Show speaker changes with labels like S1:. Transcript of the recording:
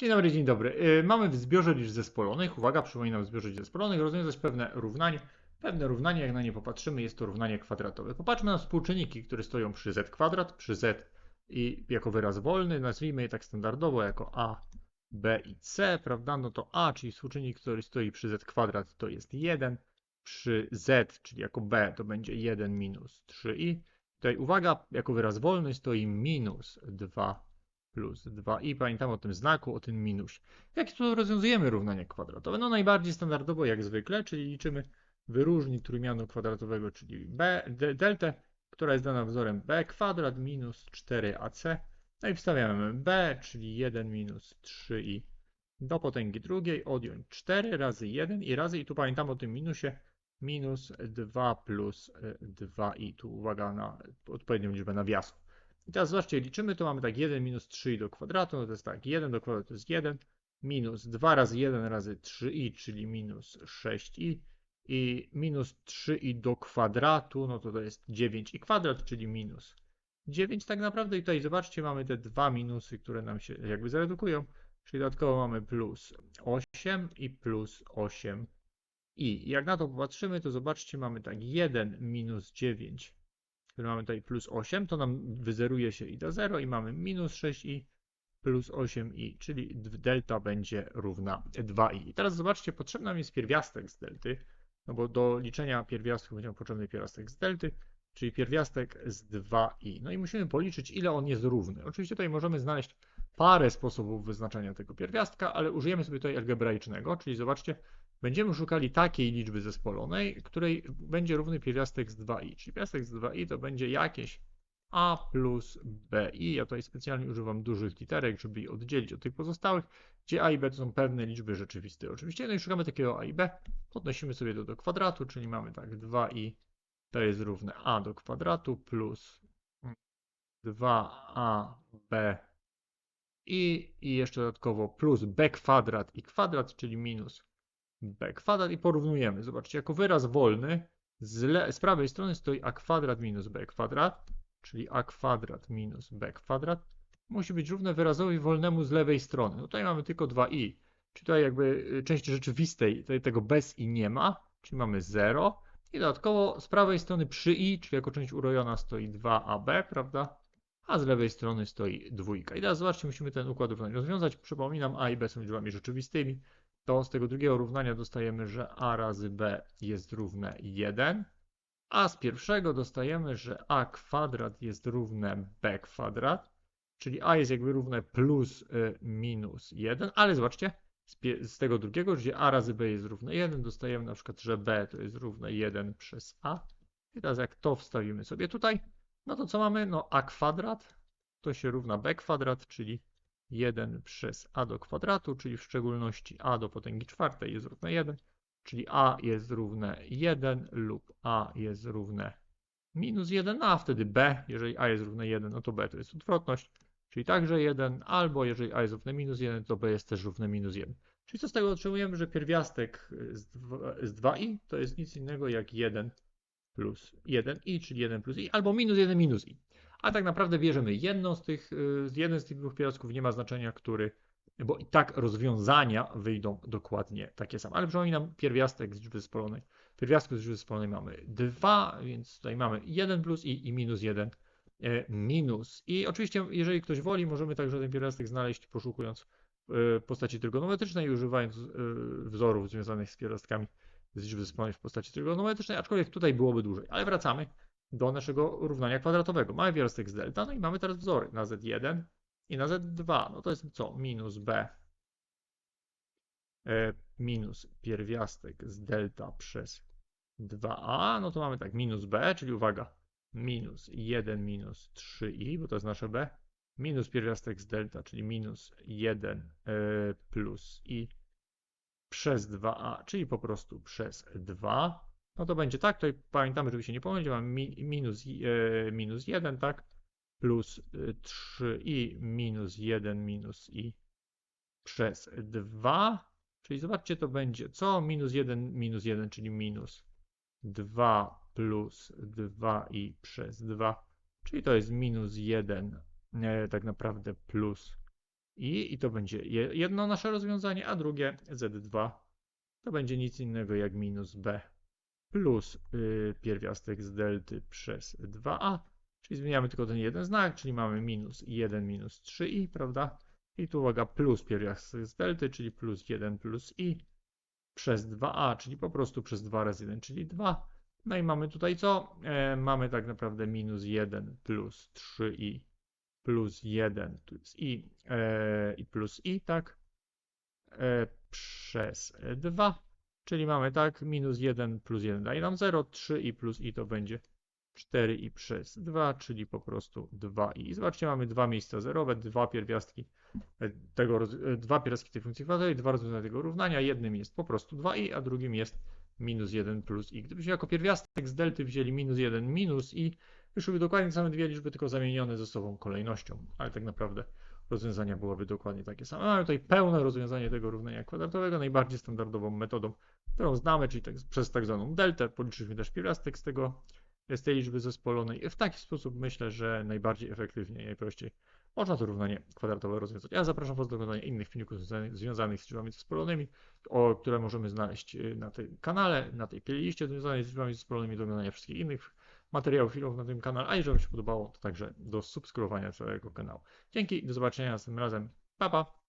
S1: Dzień dobry, dzień dobry. Yy, Mamy w zbiorze liczb zespolonych, uwaga, przypominam w zbiorze liczb zespolonych, rozwiązać pewne równanie. Pewne równanie, jak na nie popatrzymy, jest to równanie kwadratowe. Popatrzmy na współczynniki, które stoją przy z kwadrat, przy z i jako wyraz wolny, nazwijmy je tak standardowo jako a, b i c, prawda? No to a, czyli współczynnik, który stoi przy z kwadrat, to jest 1, przy z, czyli jako b, to będzie 1 minus 3i. Tutaj uwaga, jako wyraz wolny stoi minus 2 plus 2i. Pamiętam o tym znaku, o tym minusie. W jaki sposób rozwiązujemy równania kwadratowe? No najbardziej standardowo jak zwykle, czyli liczymy wyróżnik trójmianu kwadratowego, czyli b, de, deltę, która jest dana wzorem b kwadrat minus 4ac. No i wstawiamy b, czyli 1 minus 3i do potęgi drugiej, odjąć 4 razy 1 i razy, i tu pamiętam o tym minusie, minus 2 plus 2i. Tu uwaga na odpowiednią liczbę nawiasów. I teraz zobaczcie, liczymy, to mamy tak 1 minus 3i do kwadratu, no to jest tak, 1 do kwadratu to jest 1, minus 2 razy 1 razy 3i, czyli minus 6i i minus 3i do kwadratu, no to to jest 9i kwadrat, czyli minus 9 tak naprawdę i tutaj zobaczcie, mamy te dwa minusy, które nam się jakby zredukują, czyli dodatkowo mamy plus 8 i plus 8i. I jak na to popatrzymy, to zobaczcie, mamy tak 1 minus 9 który mamy tutaj plus 8, to nam wyzeruje się i do 0 i mamy minus 6i plus 8i, czyli delta będzie równa 2i. I teraz zobaczcie, potrzebny nam jest pierwiastek z delty, no bo do liczenia pierwiastków będzie potrzebny pierwiastek z delty, czyli pierwiastek z 2i. No i musimy policzyć, ile on jest równy. Oczywiście tutaj możemy znaleźć parę sposobów wyznaczania tego pierwiastka, ale użyjemy sobie tutaj algebraicznego, czyli zobaczcie, będziemy szukali takiej liczby zespolonej, której będzie równy pierwiastek z 2i. Czyli pierwiastek z 2i to będzie jakieś a plus bi. Ja tutaj specjalnie używam dużych literek, żeby je oddzielić od tych pozostałych, gdzie a i b to są pewne liczby rzeczywiste. Oczywiście, no i szukamy takiego a i b, podnosimy sobie to do kwadratu, czyli mamy tak 2i to jest równe a do kwadratu plus 2ab i, i jeszcze dodatkowo plus b kwadrat i kwadrat, czyli minus b kwadrat i porównujemy. Zobaczcie, jako wyraz wolny z, z prawej strony stoi a kwadrat minus b kwadrat, czyli a kwadrat minus b kwadrat. Musi być równe wyrazowi wolnemu z lewej strony. No tutaj mamy tylko 2i, czyli tutaj jakby y, części rzeczywistej tego bez i nie ma, czyli mamy 0. I dodatkowo z prawej strony przy i, czyli jako część urojona stoi 2ab, prawda? A z lewej strony stoi dwójka. I teraz zobaczcie, musimy ten układ równań rozwiązać. Przypominam, a i b są liczbami rzeczywistymi to z tego drugiego równania dostajemy, że a razy b jest równe 1, a z pierwszego dostajemy, że a kwadrat jest równe b kwadrat, czyli a jest jakby równe plus y, minus 1, ale zobaczcie, z, z, tego drugiego, gdzie a razy b jest równe 1, dostajemy na przykład, że b to jest równe 1 przez a. I teraz jak to wstawimy sobie tutaj, no to co mamy? No a kwadrat to się równa b kwadrat, czyli 1 przez a do kwadratu, czyli w szczególności a do potęgi czwartej jest równe 1, czyli a jest równe 1 lub a jest równe minus 1, a wtedy b, jeżeli a jest równe 1, no to b to jest odwrotność, czyli także 1, albo jeżeli a jest równe minus 1, to b jest też równe minus 1. Czyli co z tego otrzymujemy, że pierwiastek z, 2, z 2i to jest nic innego jak 1 plus 1i, czyli 1 plus i, albo minus 1 minus i a tak naprawdę bierzemy jedną z tych, y, jeden z tych dwóch pierwiastków, nie ma znaczenia, który, bo i tak rozwiązania wyjdą dokładnie takie same. Ale przypominam, pierwiastek z liczby zespolonej, pierwiastku z liczby zespolonej mamy 2, więc tutaj mamy 1 plus i, i minus 1 e, minus. I oczywiście, jeżeli ktoś woli, możemy także ten pierwiastek znaleźć poszukując e, postaci trygonometrycznej i używając e, wzorów związanych z pierwiastkami z liczby zespolonej w postaci trygonometrycznej, aczkolwiek tutaj byłoby dłużej. Ale wracamy do naszego równania kwadratowego. Mamy pierwiastek z delta, no i mamy teraz wzory na z1 i na z2. No to jest co? Minus b e, minus pierwiastek z delta przez 2a, no to mamy tak minus b, czyli uwaga, minus 1 minus 3i, bo to jest nasze b, minus pierwiastek z delta, czyli minus 1 e, plus i przez 2a, czyli po prostu przez 2 no to będzie tak, tutaj pamiętamy, żeby się nie pomylić, mamy minus, e, minus 1, tak, plus 3i e, minus 1 minus i przez 2, czyli zobaczcie, to będzie co? Minus 1 minus 1, czyli minus 2 plus 2i przez 2, czyli to jest minus 1, e, tak naprawdę plus i, i to będzie je- jedno nasze rozwiązanie, a drugie z2 to będzie nic innego jak minus b plus y, pierwiastek z delty przez 2a, czyli zmieniamy tylko ten jeden znak, czyli mamy minus 1 minus 3i, prawda? I tu uwaga, plus pierwiastek z delty, czyli plus 1 plus i przez 2a, czyli po prostu przez 2 razy 1, czyli 2. No i mamy tutaj co? E, mamy tak naprawdę minus 1 plus 3i plus 1 tu jest i, e, i plus i, tak? E, przez 2, czyli mamy tak, minus 1 plus 1 daje nam 0, 3 i plus i to będzie 4 i przez 2, czyli po prostu 2 i. Zobaczcie, mamy dwa miejsca zerowe, dwa pierwiastki e, tego, e, dwa pierwiastki tej funkcji kwadratowej, dwa rozwiązania tego równania. Jednym jest po prostu 2i, a drugim jest minus 1 plus i. Gdybyśmy jako pierwiastek z delty wzięli minus 1 minus i, wyszłyby dokładnie same dwie liczby, tylko zamienione ze sobą kolejnością, ale tak naprawdę rozwiązania byłyby dokładnie takie same. Mamy tutaj pełne rozwiązanie tego równania kwadratowego, najbardziej standardową metodą, którą znamy, czyli tak, przez tak zwaną deltę. Policzyliśmy też pierwiastek z tego, z tej liczby zespolonej. W taki sposób myślę, że najbardziej efektywnie i najprościej można to równanie kwadratowe rozwiązać. Ja zapraszam Was do oglądania innych filmików związanych, związanych z liczbami zespolonymi, o, które możemy znaleźć y, na tym kanale, na tej playliście związanej z liczbami zespolonymi, do oglądania wszystkich innych materiałów, filmów na tym kanale, a jeżeli Wam się podobało, to także do subskrybowania całego kanału. Dzięki i do zobaczenia następnym razem. Pa, pa!